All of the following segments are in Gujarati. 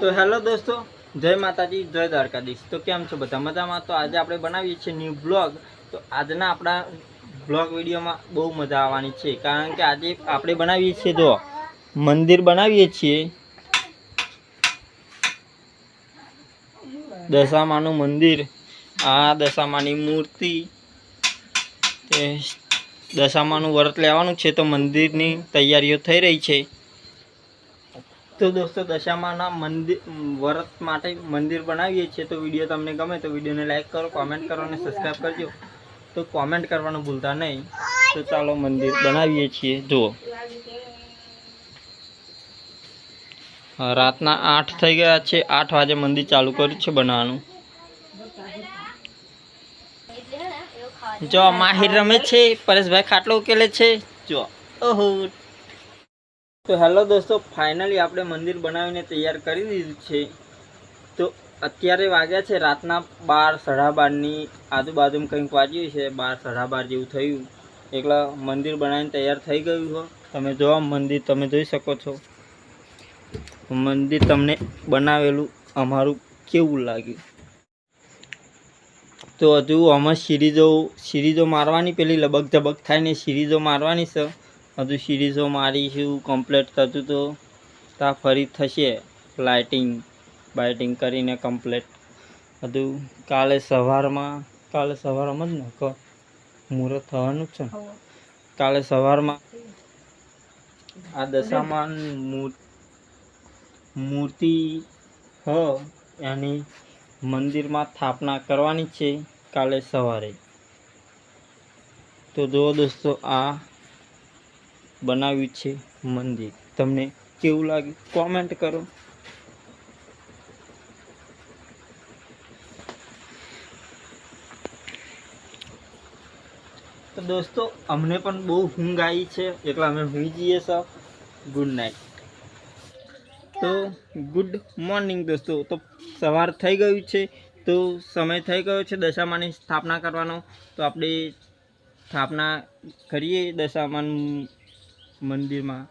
તો હેલો દોસ્તો, જય માતાજી, જય દ્વારકાધીશ. તો કેમ છો બધા? મજામાં? તો આજે આપણે બનાવીએ છીએ ન્યૂ બ્લોગ તો આજના આપણા બ્લોગ વિડીયોમાં બહુ મજા આવવાની છે. કારણ કે આજે આપણે બનાવીએ છીએ જો, મંદિર બનાવીએ છીએ. દશામાનું મંદિર. આ દશામાની મૂર્તિ. દશામાનું વ્રત લેવાનું છે. તો મંદિરની તૈયારીઓ થઈ રહી છે. તો દોસ્તો, દશામાના મંદિર, વ્રત માટે મંદિર બનાવીએ છીએ. તો વીડિયો તમને ગમે તો વિડીયોને લાઈક કરો કોમેન્ટ કરો અને સબસ્ક્રાઈબ કરજો. તો કોમેન્ટ કરવાનું ભૂલતા નહીં. તો ચાલો મંદિર બનાવીએ છીએ. જુઓ. રાતના આઠ થઈ ગયા છે. આઠ વાગે મંદિર ચાલુ કર્યું છે બનાવવાનું. જો, માહિર રમે છે. પરેશભાઈ ખાટલો ઉકેલે છે. જો ઓહો તો હેલો દોસ્તો, ફાઇનલી આપણે મંદિર બનાવીને તૈયાર કરી દીધું છે. તો અત્યારે વાગ્યા છે રાતના બાર, સાડા બારની આજુબાજુમાં કંઈક વાગ્યું છે, બાર, સાડા બાર જેવું થયું. એકલા મંદિર બનાવીને તૈયાર થઈ ગયું હો. તમે જોવા મંદિર તમે જોઈ શકો છો. મંદિર તમને બનાવેલું અમારું કેવું લાગ્યું. તો હજુ આમાં સિરીઝો સિરીઝો મારવાની, પેલી લબક ઝબક થાય ને સિરીઝો મારવાની છે. હજુ સિરીઝો મારીશું કમ્પ્લીટ થતું તો તા ફરી થશે લાઇટિંગ બાઇટિંગ કરીને કમ્પ્લીટ હજુ કાલે સવારમાં કાલે સવારમાં જ ને ક મુહૂર્ત થવાનું જ છે ને? કાલે સવારમાં આ દશામાન મૂર્તિ હ એની મંદિરમાં સ્થાપના કરવાની છે કાલે સવારે. તો જુઓ દોસ્તો આ બનાવ્યું છે મંદિર. તમને કેવું લાગ્યું? કોમેન્ટ કરો. તો દોસ્તો, અમને પણ બહુ ઊંઘ આવી છે એટલે અમે ઊંઘી જઈએ સર ગુડ નાઇટ તો ગુડ મોર્નિંગ દોસ્તો. તો સવાર થઈ ગયું છે, તો સમય થઈ ગયો છે દશામાની સ્થાપના કરવાનો. તો આપણે સ્થાપના કરીએ દશામાન મંદિરમાં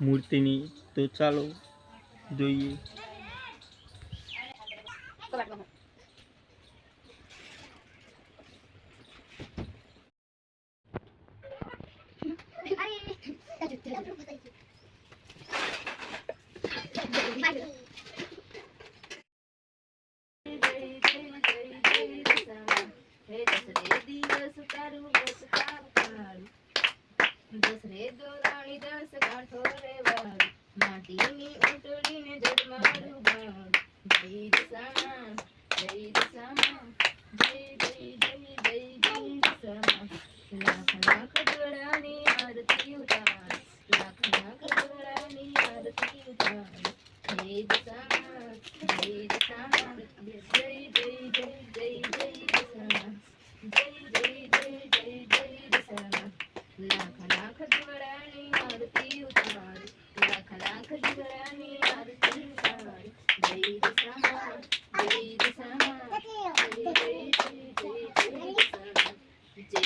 મૂર્તિની. તો ચાલો જોઈએ. ઉટળીને જડમાડું બાળ જય દશામાં જય દશામાં જય જય જય જય જય દશામાં લાખ લાખ દોડાની આરતી ઉતાર. લાખ લાખ દોડાની આરતી ઉતાર.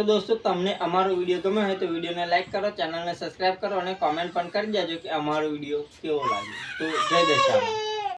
તો દોસ્તો, તમને અમારો વીડિયો ગમ્યો હોય તો વિડીયોને લાઈક કરો, ચેનલને સબસ્ક્રાઈબ કરો અને કોમેન્ટ પણ કરી દેજો કે અમારો વીડિયો કેવો લાગ્યો. તો જય દશામાં